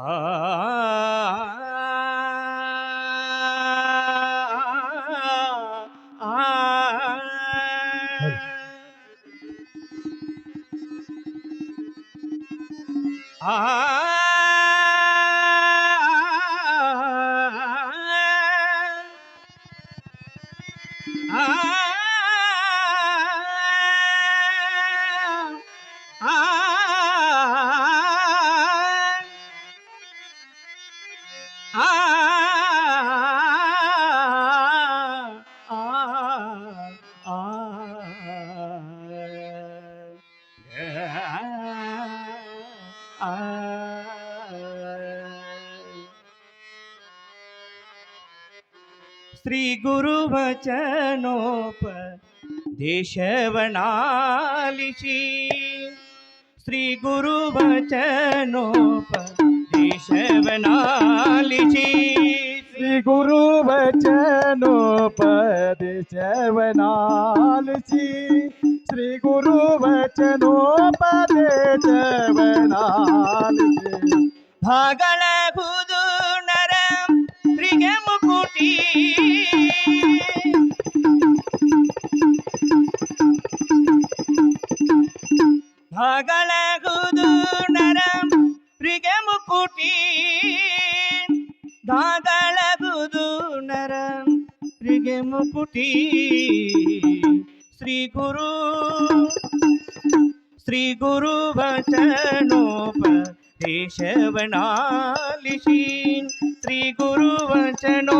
Ah. Shri गुरु वचनोपदेशवनालिषि। श्री गुरु वचनोपदेशवनालिषि। श्री गुरु वचनोपदेशवनालिषि। श्री गुरु वचनोपदेशवनालिषि। भागल भूत ದೇಶವನಾಲಿಸಿ ಶ್ರೀ ಗುರು ವಚನೋಪದೇಶವ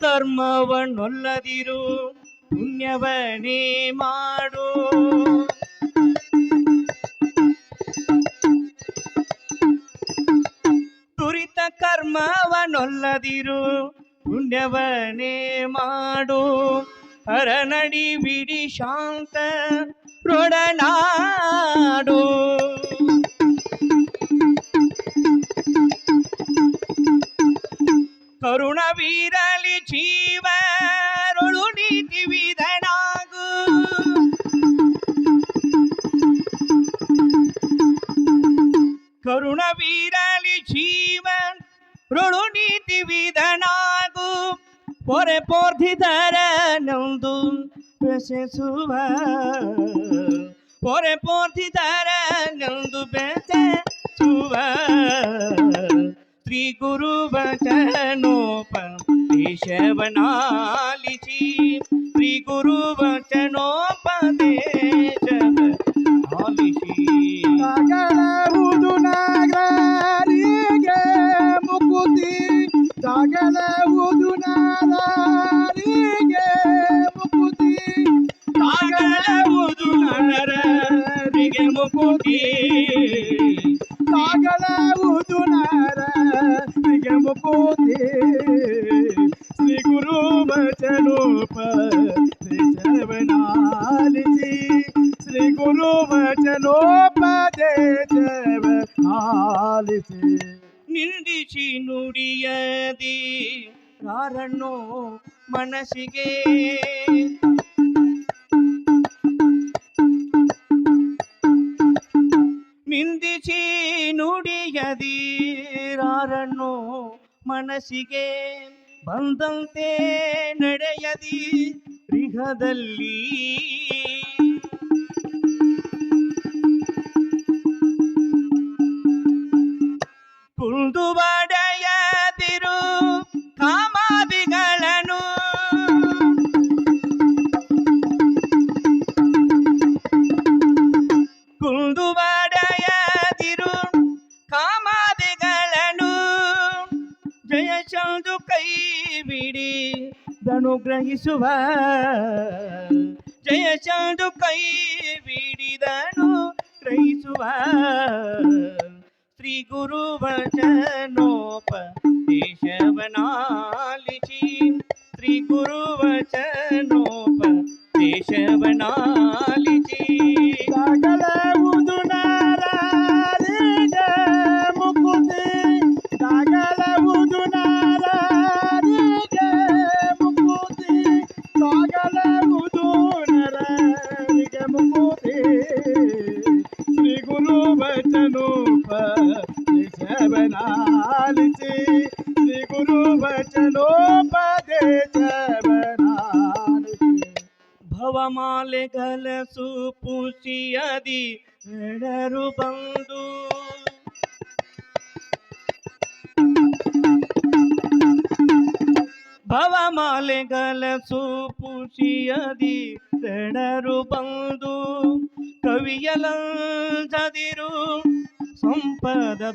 ದುರಿತ ಕರ್ಮವನ್ನೊಲ್ಲದಿರು ಪುಣ್ಯವನೇ ಮಾಡು. ತುರಿತ ಕರ್ಮವನ್ನೊಲ್ಲದಿರು ಪುಣ್ಯವನೇ ಮಾಡು. ಹರನಡಿ ಬಿಡಿ ಶಾಂತ ರೊಡನಾಡು ಕರುಣವೀರಲಿ ಜೀವರೊಳು ನೀತಿ ವಿಧನಾಗು ಕರುಣವೀರಲಿ ಜೀವನ್ ರೊಳು ನೀತಿ ವಿಧನಾಗು ಪೊರೆ ಪೋರ್ಧಿದರ ನೊಂದು ಬೆಸೆಸುವ ಪೊರೆ ಪೋರ್ಧಿದರ ನೊಂದು ಬೆಸೆಸುವ त्रिगुरुवचनोपदेश बनालिचि त्रिगुरुवचनोपदेश बनालिचि ಶ್ರೀ ವಚನೋಪದೇಶವ ಆಲಿಸಿ ನಿಂದಿಸಿ ನುಡಿಯದಿ ಕಾರಣೋ ಮನಸ್ಸಿಗೆ? ನಿಂದಿಸಿ ನುಡಿಯದಿ ರಾರಣ್ಣು ಮನಸ್ಸಿಗೆ? ಬಂದಂತೆ ನಡೆಯದಿ ಗೃಹದಲ್ಲಿ ಕುಂದು ಬಡೆಯದಿರು ಕಾಮಾದಿಗಳನ್ನು. ಕುಂದು ಬಡೆಯದಿರು ಕಾಮಾದಿಗಳನ್ನು. ಜಯ ಚಂದು ಕೈ ಬಿಡಿ ದನುಗ್ರಹಿಸುವ ಜಯ ಚಂದು ಕೈ ಬಿಡಿದನು ಗ್ರಹಿಸುವ. श्री गुरु वचनोपदेश बनालिची श्री गुरु वचनोपदेश बना ಭವಮಾಲೆಗಳ ಸುಪುಷಿಯದಿ ಎಡರು ಬಂದು. ಭವಮಾಲೆಗಳ ಸುಪುಷಿಯದಿ ಎಡರು ಬಂದು. ಕವಿಯಲಂಜದಿರು ಸಂಪದದೋಳು.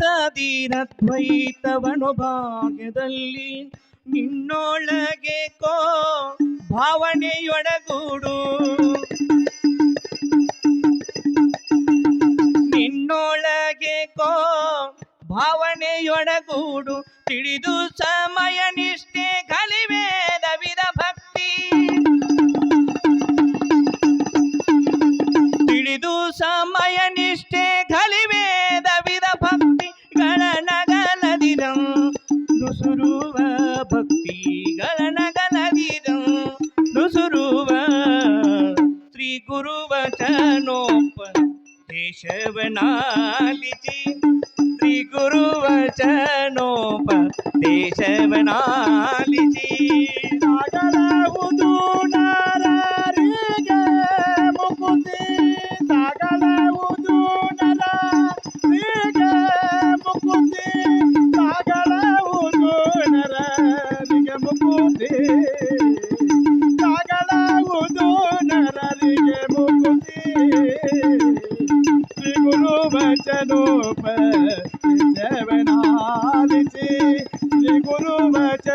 ಬಳಸದಿರದ್ವೈತವನು ಭಾಗ್ಯದಲ್ಲಿ ನಿನ್ನೊಳಗೆ ಕೋ ಭಾವನೆಯೊಡಗೂಡು. ನಿನ್ನೊಳಗೆ ಕೋ ಭಾವನೆಯೊಡಗೂಡು. ತಿಳಿದು ಸಮಯ ನಿಷ್ಠೆ ಕಲಿವೇದ ವಿಧ ಭಕ್ತಿ. ತಿಳಿದು ಸಮಯ வேணால்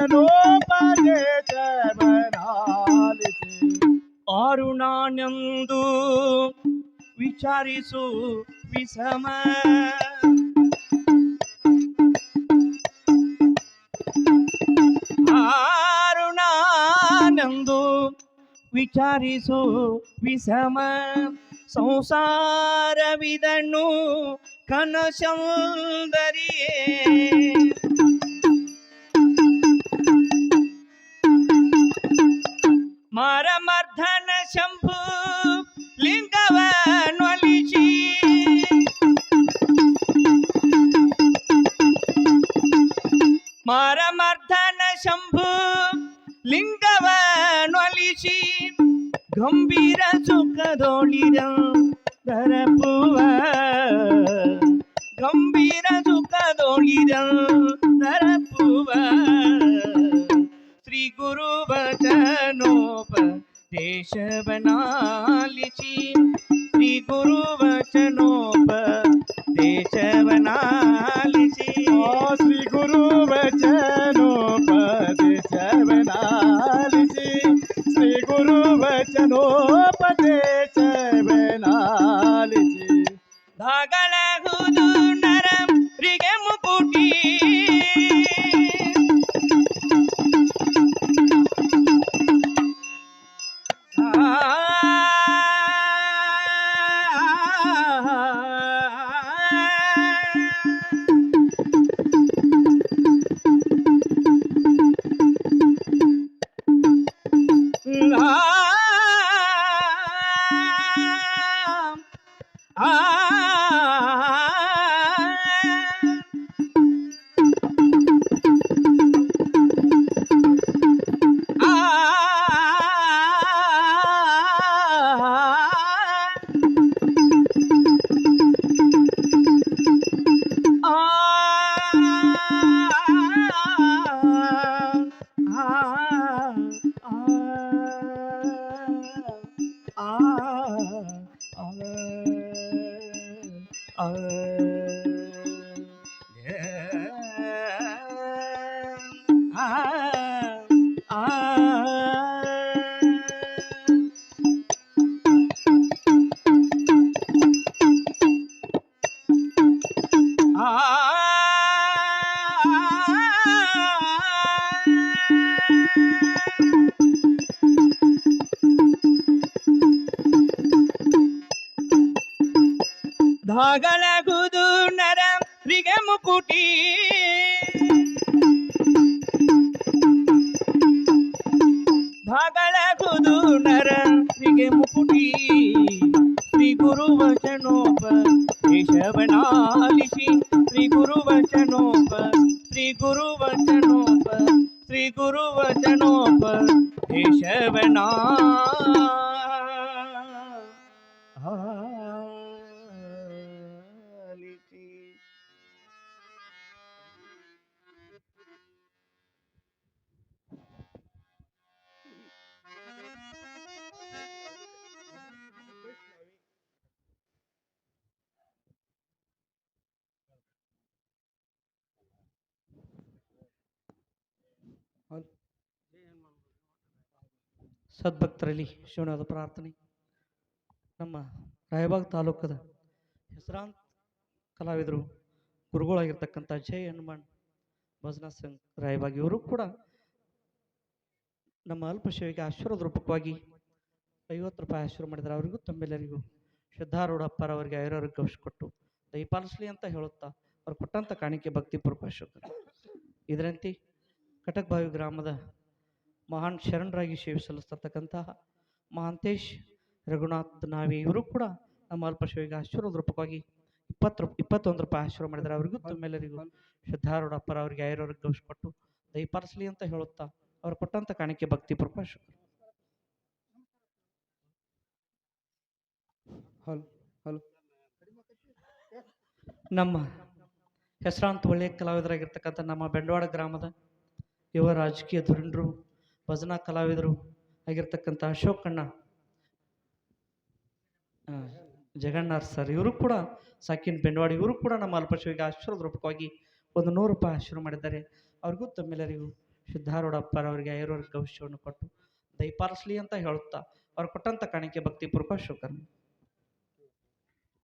ವಚನೋಪದೇಶವನಾಲಿಸಿ ಆರು ನಾನೆಂದು ವಿಚಾರಿಸು ವಿಷಮ. ಆರು ವಿಚಾರಿಸು ವಿಷಮ. ಸಂಸಾರವಿದನು ಕನಸಂದರಿಯೇ. మరమర్ధన శంభు లింగవన్వలిచి మరమర్ధన శంభు లింగవన్వలిచి గంభీర సుఖదోళిరం ధరపువ గంభీర సుఖదోళిరం ధరపువ శ్రీ గురువ वेश बना लीची श्री गुरु वचनों पर देश बना लीची श्री गुरु वचनों पर बना लीची श्री गुरु वचनों ಧಾಗಳಗುದು ನರರಿಗೆ ಮುಕುಟಿ ಧಾಗಳಗುದು ನರರಿಗೆ ಮುಕುಟಿ ಶ್ರೀ ಗುರು ವಚನೋಪ ಕೇಶವನಾಲಿಸಿ ಶ್ರೀ ಗುರು ವಚನೋಪ ಶ್ರೀ ಗುರು ವಚನೋಪ ಶ್ರೀ ಗುರು ವಚನೋಪ ಕೇಶವನಾ ಸದ್ಭಕ್ತರಲ್ಲಿ ಶಿವನಾದ ಪ್ರಾರ್ಥನೆ. ನಮ್ಮ ರಾಯಬಾಗ್ ತಾಲೂಕದ ಹೆಸರಾಂತ ಕಲಾವಿದರು ಗುರುಗಳಾಗಿರ್ತಕ್ಕಂಥ ಜೈ ಹನುಮಾನ್ ಭಜನಾ ಸಂಘ ರಾಯಬಾಗ್ ಇವರು ಕೂಡ ನಮ್ಮ ಅಲ್ಪ ಸೇವೆಗೆ ಆಶೀರ್ವಾದ ರೂಪಕವಾಗಿ ಐವತ್ತು ರೂಪಾಯಿ ಆಶೀರ್ವಾದ ಮಾಡಿದ್ರೆ ಅವರಿಗೂ ತಮ್ಮೆಲ್ಲರಿಗೂ ಶ್ರದ್ಧಾರೂಢಪ್ಪರ ಅವರಿಗೆ ಐರೋರಿಗೆ ಔಷಧ ಕೊಟ್ಟು ದಯಪಾಲಿಸಲಿ ಅಂತ ಹೇಳುತ್ತಾ ಅವ್ರು ಕೊಟ್ಟಂಥ ಕಾಣಿಕೆ ಭಕ್ತಿಪೂರ್ವಕ ಅಶೋಕ ಇದರಂತೆ ಕಟಕ್ಬಾವಿ ಗ್ರಾಮದ ಮಹಾನ್ ಶರಣರಾಗಿ ಸೇವೆ ಸಲ್ಲಿಸ್ತಕ್ಕಂತಹ ಮಹಾಂತೇಶ್ ರಘುನಾಥ್ ನಾವೇ ಇವರು ಕೂಡ ನಮ್ಮ ಅಲ್ಪ ಸೇವೆಗೆ ಆಶೀರ್ವಾದ ರೂಪಕವಾಗಿ ಇಪ್ಪತ್ತು ಇಪ್ಪತ್ತೊಂದು ರೂಪಾಯಿ ಆಶೀರ್ವಾದ ಮಾಡಿದ್ದಾರೆ. ಅವರಿಗೂ ತಮ್ಮೆಲ್ಲರಿಗೂ ಶ್ರದ್ಧಾರೂಢಪ್ಪರ ಅವರಿಗೆ ಆಯುರ್ವರ್ಗ ಕೊಟ್ಟು ದಯಪಾಲಿಸಲಿ ಅಂತ ಹೇಳುತ್ತಾ ಅವ್ರು ಕೊಟ್ಟಂತ ಕಾಣಿಕೆ ಭಕ್ತಿಪೂರ್ವಕ ಪ್ರಕಾಶ್ ಹಲೋ ಹಲೋ. ನಮ್ಮ ಹೆಸರಾಂತ ಒಳ್ಳೆಯ ಕಲಾವಿದರಾಗಿರ್ತಕ್ಕಂಥ ನಮ್ಮ ಬೆಂಡವಾಡ ಗ್ರಾಮದ ಯುವ ರಾಜಕೀಯ ಧುರೀಣರು ಭಜನಾ ಕಲಾವಿದರು ಆಗಿರ್ತಕ್ಕಂಥ ಅಶೋಕಣ್ಣ ಜಗನ್ನಾಥ್ ಸರ್, ಇವರು ಕೂಡ ಸಾಕಿನ್ ಬೆಂಡವಾಡಿ, ಇವರು ಕೂಡ ನಮ್ಮ ಅಲ್ಪಶಿವಿಗೆ ಆಶೀರ್ವಾದ ರೂಪಕವಾಗಿ ಒಂದು ನೂರು ರೂಪಾಯಿ ಆಶೀರ್ವಾದ ಮಾಡಿದ್ದಾರೆ. ಅವ್ರಿಗೂ ತಮ್ಮೆಲ್ಲರಿಗೂ ಸಿದ್ಧಾರೂಢಪ್ಪರವರಿಗೆ ಐರೋರಿಗೆ ಗೌಶ್ಯವನ್ನು ಕೊಟ್ಟು ದಯಪಾಲಿಸಲಿ ಅಂತ ಹೇಳುತ್ತಾ, ಅವ್ರು ಕೊಟ್ಟಂಥ ಕಾಣಿಕೆ ಭಕ್ತಿಪೂರ್ವಕ ಶುಕರ್ಮ